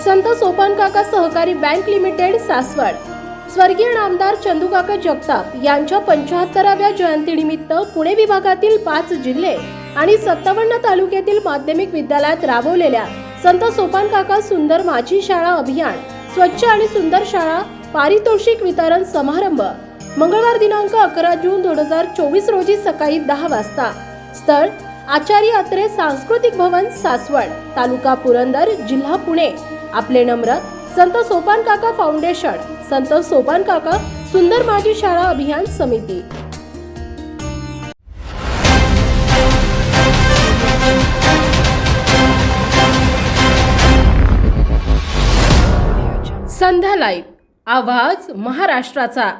संत सोपान काका सहकारी bank limited Saswad. स्वर्गीय नामदार चंदूकाका जगताप यांच्या पंच्याहत्तराव्या जयंतीनिमित्त पुणे विभागातील पाच जिल्हे आणि सत्तावन्न तालुक्यातील माध्यमिक विद्यालयात राबवलेल्या संत सोपान काका सुंदर माझी शाळा अभियान स्वच्छ आणि सुंदर शाळा पारितोषिक वितरण समारंभ. मंगळवार दिनांक अकरा जून दोन हजार चोवीस रोजी सकाळी दहा वाजता. स्थळ आचार्य अत्रे सांस्कृतिक भवन सासवड तालुका पुरंदर जिल्हा पुणे. आपले नम्र संत सोपान काका फाउंडेशन संत सोपान काका सुंदर माझी शाळा अभियान समिती. संध्या लाईव्ह आवाज महाराष्ट्राचा.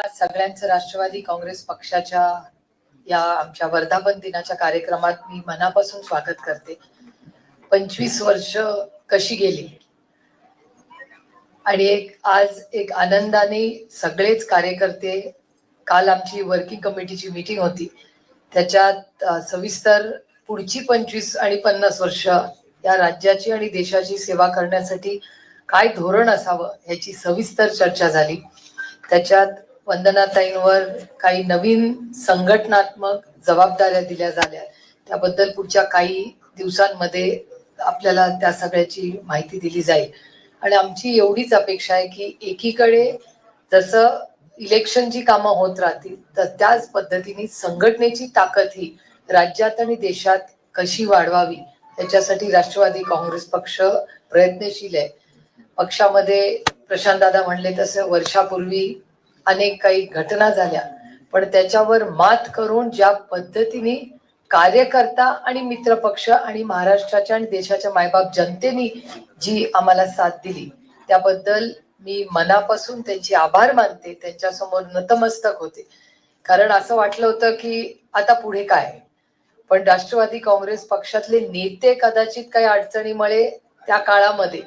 सगळ्यांचं राष्ट्रवादी काँग्रेस पक्षाच्या या आमच्या वर्धापन दिनाच्या कार्यक्रमात मी मनापासून स्वागत करते. पंचवीस वर्ष कशी गेली? आणि एक आज एक आनंदाने सगळेच कार्यकर्ते काल आमची वर्किंग कमिटीची मीटिंग होती. त्याच्यात सविस्तर पुढची पंचवीस आणि पन्नास वर्ष या राज्याची आणि देशाची सेवा करण्यासाठी काय धोरण असावं ह्याची सविस्तर चर्चा झाली. त्याच्यात वंदनाताईंवर काही नवीन संघटनात्मक जबाबदाऱ्या दिल्या झाल्या. त्याबद्दल पुढच्या काही दिवसांमध्ये आपल्याला त्या सगळ्याची माहिती दिली जाईल. आणि आमची एवढीच अपेक्षा आहे की एकीकडे जसं इलेक्शनची कामं होत राहतील तर त्याच पद्धतीने संघटनेची ताकद ही राज्यात आणि देशात कशी वाढवावी याच्यासाठी राष्ट्रवादी काँग्रेस पक्ष प्रयत्नशील आहे. पक्षामध्ये प्रशांत दादा म्हणले तसं वर्षापूर्वी अनेक काही घटना झाल्या पण त्याच्यावर मात करून ज्या पद्धतीने कार्यकर्ता आणि मित्रपक्ष आणि महाराष्ट्राच्या आणि देशाच्या मायबाप जनतेनी जी आम्हाला साथ दिली त्याबद्दल मी मनापासून त्यांचे आभार मानते. त्यांच्यासमोर नतमस्तक होते. कारण असं वाटलं होतं की आता पुढे काय? पण राष्ट्रवादी काँग्रेस पक्षातले नेते कदाचित काही अडचणीमुळे त्या काळामध्ये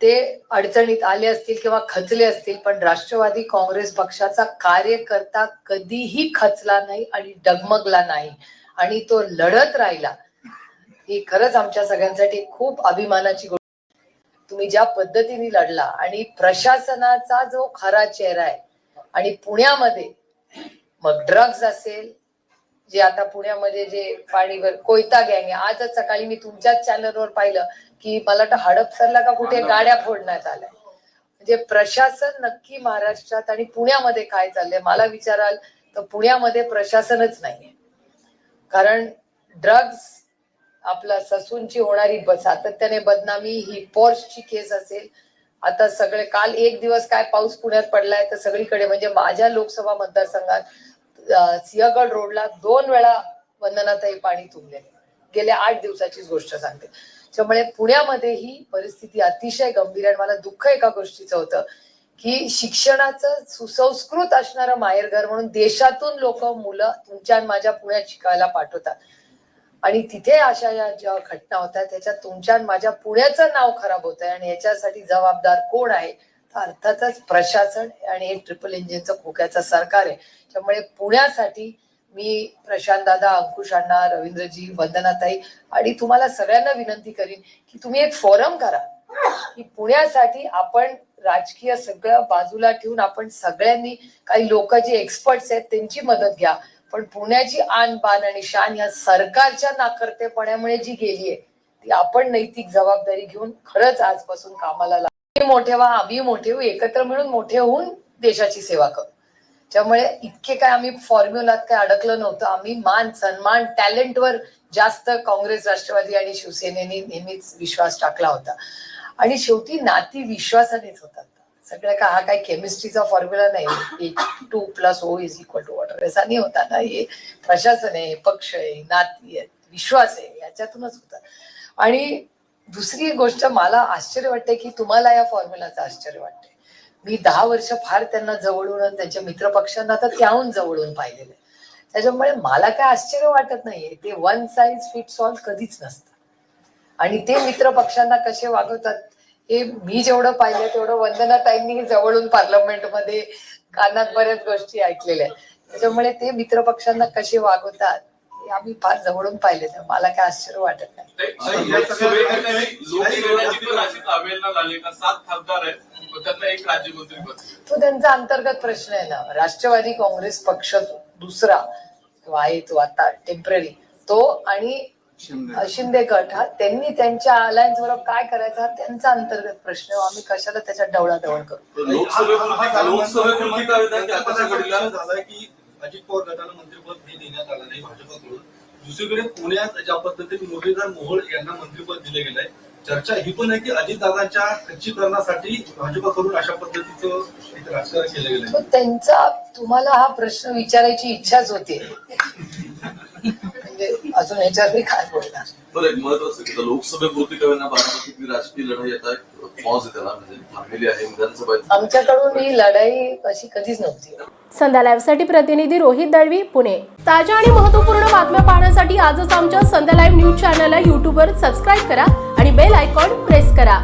ते अडचणीत आले असतील किंवा खचले असतील पण राष्ट्रवादी काँग्रेस पक्षाचा कार्यकर्ता कधीही खचला नाही आणि डगमगला नाही. आणि तो लढत राहिला. ही खरंच आमच्या सगळ्यांसाठी खूप अभिमानाची गोष्ट. तुम्ही ज्या पद्धतीने लढला आणि प्रशासनाचा जो खरा चेहरा आहे आणि पुण्यामध्ये मग ड्रग्ज असेल जे आता पुण्यामध्ये जे पाणीवर कोयता गँग आहे. आजच सकाळी मी तुमच्याच चॅनलवर पाहिलं की मला वाटतं हडपसरला का कुठे गाड्या फोडण्यात आल्या. म्हणजे प्रशासन नक्की महाराष्ट्रात आणि पुण्यामध्ये काय चाललंय मला विचाराल तर पुण्यामध्ये प्रशासनच नाहीये. कारण ड्रग्ज आपला ससूनची होणारी सातत्याने बदनामी ही पोर्सची केस असेल. आता सगळे काल एक दिवस काय पाऊस पुण्यात पडलाय तर सगळीकडे म्हणजे माझ्या लोकसभा मतदारसंघात सिंहगड रोडला दोन वेळा वंदनाताई पाणी तुंबले. गेल्या आठ दिवसाचीच गोष्ट सांगते. त्यामुळे पुण्यामध्ये ही परिस्थिती अतिशय गंभीर आणि मला दुःख एका गोष्टीचं होतं की शिक्षणाचं सुसंस्कृत असणारं माहेरघर म्हणून देशातून लोक मुलं तुमच्या आणि माझ्या पुण्यात शिकायला पाठवतात. आणि तिथे अशा या ज्या घटना होत्या त्याच्यात तुमच्या आणि माझ्या पुण्याचं नाव खराब होत आहे आणि याच्यासाठी जबाबदार कोण आहे? अर्थातच प्रशासन आणि हे ट्रिपल इंजिनचं खोक्याचं सरकार आहे. त्यामुळे पुण्यासाठी मी प्रशांत दादा अंकुश अण्णा रवींद्रजी वंदनाताई आणि तुम्हाला सगळ्यांना विनंती करीन की तुम्ही एक फोरम करा. की पुण्यासाठी आपण राजकीय सगळं बाजूला ठेवून आपण सगळ्यांनी काही लोक जे एक्सपर्ट्स आहेत त्यांची मदत घ्या. पण पुण्याची आन बान आणि शान या सरकारच्या नाकर्तेपणामुळे जी गेली आहे ती आपण नैतिक जबाबदारी घेऊन खरंच आजपासून कामाला मोठे व्हा आम्ही मोठे होऊ एकत्र मिळून मोठे होऊन देशाची सेवा करू. त्यामुळे इतके काय आम्ही फॉर्म्युलात काय अडकलं नव्हतं. आम्ही मान सन्मान टॅलेंटवर जास्त काँग्रेस राष्ट्रवादी आणि शिवसेनेने नेहमीच विश्वास टाकला होता. आणि शेवटी नाती विश्वासानेच होतात. सगळं का हा काही केमिस्ट्रीचा फॉर्म्युला नाही. Two plus O is equal to water असा नाही होता ना. हे प्रशासन आहे पक्ष आहे नाती आहे विश्वास आहे याच्यातूनच होता. आणि दुसरी एक गोष्ट मला आश्चर्य वाटते की तुम्हाला या फॉर्म्युलाचं आश्चर्य वाटते मी दहा वर्ष फार त्यांना जवळून आणि त्यांच्या मित्रपक्षांना तर त्याहून जवळून पाहिलेलं आहे. त्याच्यामुळे मला काय आश्चर्य वाटत नाहीये. ते वन साईज फिट्स ऑल कधीच नसतं. आणि ते मित्र पक्षांना कसे वागवतात हे मी जेवढं पाहिलं तेवढं वंदनाताईंनी जवळून पार्लमेंटमध्ये कानात बऱ्याच गोष्टी ऐकलेल्या आहेत. त्याच्यामुळे ते मित्र पक्षांना कसे वागवतात हे आम्ही फार जवळून पाहिले तर मला काय आश्चर्य वाटत नाही तो त्यांचा अंतर्गत प्रश्न आहे ना राष्ट्रवादी काँग्रेस पक्ष दुसरा किंवा आहे तो आता टेंपररी तो आणि शिंदे गट हा त्यांनी त्यांच्या अलायन्स बरोबर काय करायचा हा त्यांचा अंतर्गत प्रश्न. आम्ही कशाला त्याच्यात ढवळाढवळ करू अजित पवार गटाला मंत्रिपद हे देण्यात आलं नाही भाजपाकडून. दुसरीकडे पुण्यात ज्या पद्धतीने मुरलीधर मोहोळ यांना मंत्रिपद दिले गेलंय चर्चा ही पण आहे की अजितदादांच्या खच्चीकरणासाठी भाजपाकडून अशा पद्धतीचं एक राजकारण केलं गेलंय. तो त्यांचा तुम्हाला हा प्रश्न विचारायची इच्छाच होती. म्हणजे अजून याच्यावर काय बोलणार? बरं एक महत्वाचं लोकसभेपुरती काय ना बारामतीतली राजकीय लढाई आता पॉज त्याला म्हणजे थांबलेली आहे विधानसभा आमच्याकडून ही लढाई अशी कधीच नव्हती. संध्या लाईव्हसाठी प्रतिनिधी रोहित दळवी पुणे. ताज्या आणि महत्त्वपूर्ण बातम्या पाहण्यासाठी आजच आमच्या संध्या लाईव्ह न्यूज चॅनलला यूट्यूबवर सबस्क्राईब करा आणि बेल आयकॉन प्रेस करा.